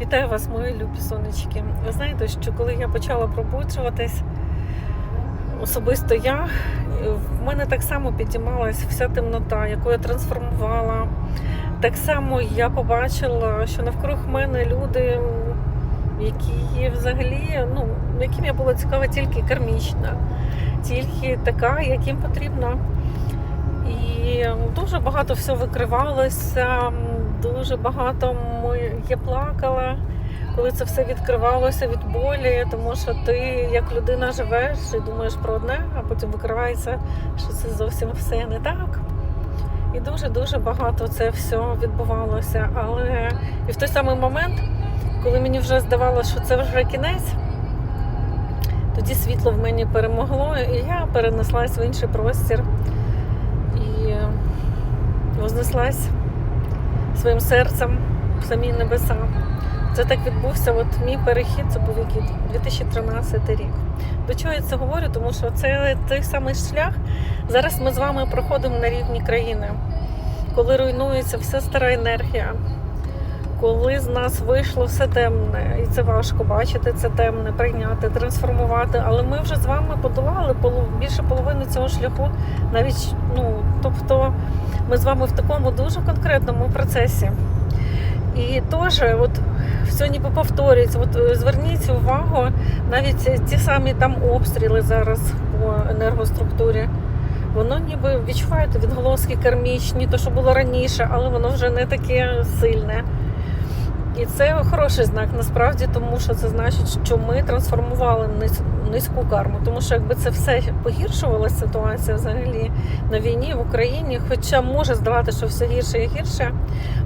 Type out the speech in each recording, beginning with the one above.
Вітаю вас, мої любі сонечки. Ви знаєте, що коли я почала пробуджуватись, особисто я, в мене так само підіймалась вся темнота, яку я трансформувала. Так само я побачила, що навкруг мене люди, які взагалі, ну, яким я була цікава тільки кармічна, тільки така, яким потрібно. І дуже багато всього викривалося, дуже багато я плакала, коли це все відкривалося від болі, тому що ти як людина живеш і думаєш про одне, а потім викривається, що це зовсім все не так. І дуже-дуже багато це все відбувалося. Але і в той самий момент, коли мені вже здавалося, що це вже кінець, тоді світло в мені перемогло, і я перенеслась в інший простір і вознеслась своїм серцем в самі небеса. Це так відбувся. От мій перехід, це був який 2013 рік. До чого я це говорю? Тому що це той самий шлях. Зараз ми з вами проходимо на рівні країни, коли руйнується вся стара енергія, коли з нас вийшло все темне, і це важко бачити, це темне, прийняти, трансформувати. Але ми вже з вами подолали більше половини цього шляху, навіть ну, тобто ми з вами в такому дуже конкретному процесі. І теж, от все ніби повторюється. От е, зверніть увагу, навіть ті самі там обстріли зараз по енергоструктурі. Воно ніби відчуваєте відголоски кармічні, то що було раніше, але воно вже не таке сильне. І це хороший знак насправді, тому що це значить, що ми трансформували низьку карму. Тому що якби це все погіршувалася ситуація взагалі на війні в Україні, хоча може здавати, що все гірше і гірше,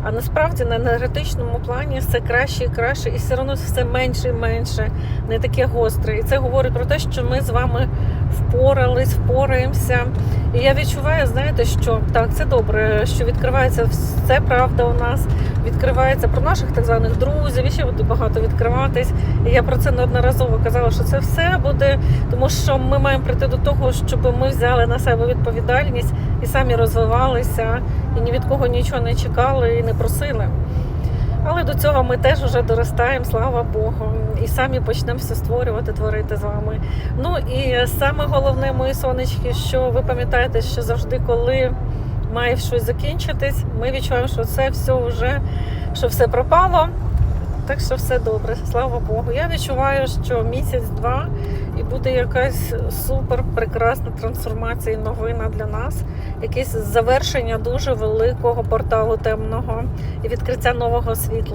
а насправді на енергетичному плані все краще і краще, і все одно все менше і менше, не таке гостре. І це говорить про те, що ми з вами впорались, впораємося. І я відчуваю, знаєте, що так, це добре, що відкривається все правда у нас, відкривається про наших так званих друзів, і ще буде багато відкриватись. І я про це неодноразово казала, що це все буде, тому що ми маємо прийти до того, щоб ми взяли на себе відповідальність і самі розвивалися, і ні від кого нічого не чекали і не просили. Але до цього ми теж вже доростаємо, слава Богу, і самі почнемо все створювати, творити з вами. Ну і саме головне, мої сонечки, що ви пам'ятаєте, що завжди, коли має щось закінчитись, ми відчуваємо, що це все вже що все пропало. Так що все добре, слава Богу. Я відчуваю, що місяць-два і буде якась супер прекрасна трансформація і новина для нас. Якесь завершення дуже великого порталу темного і відкриття нового світла.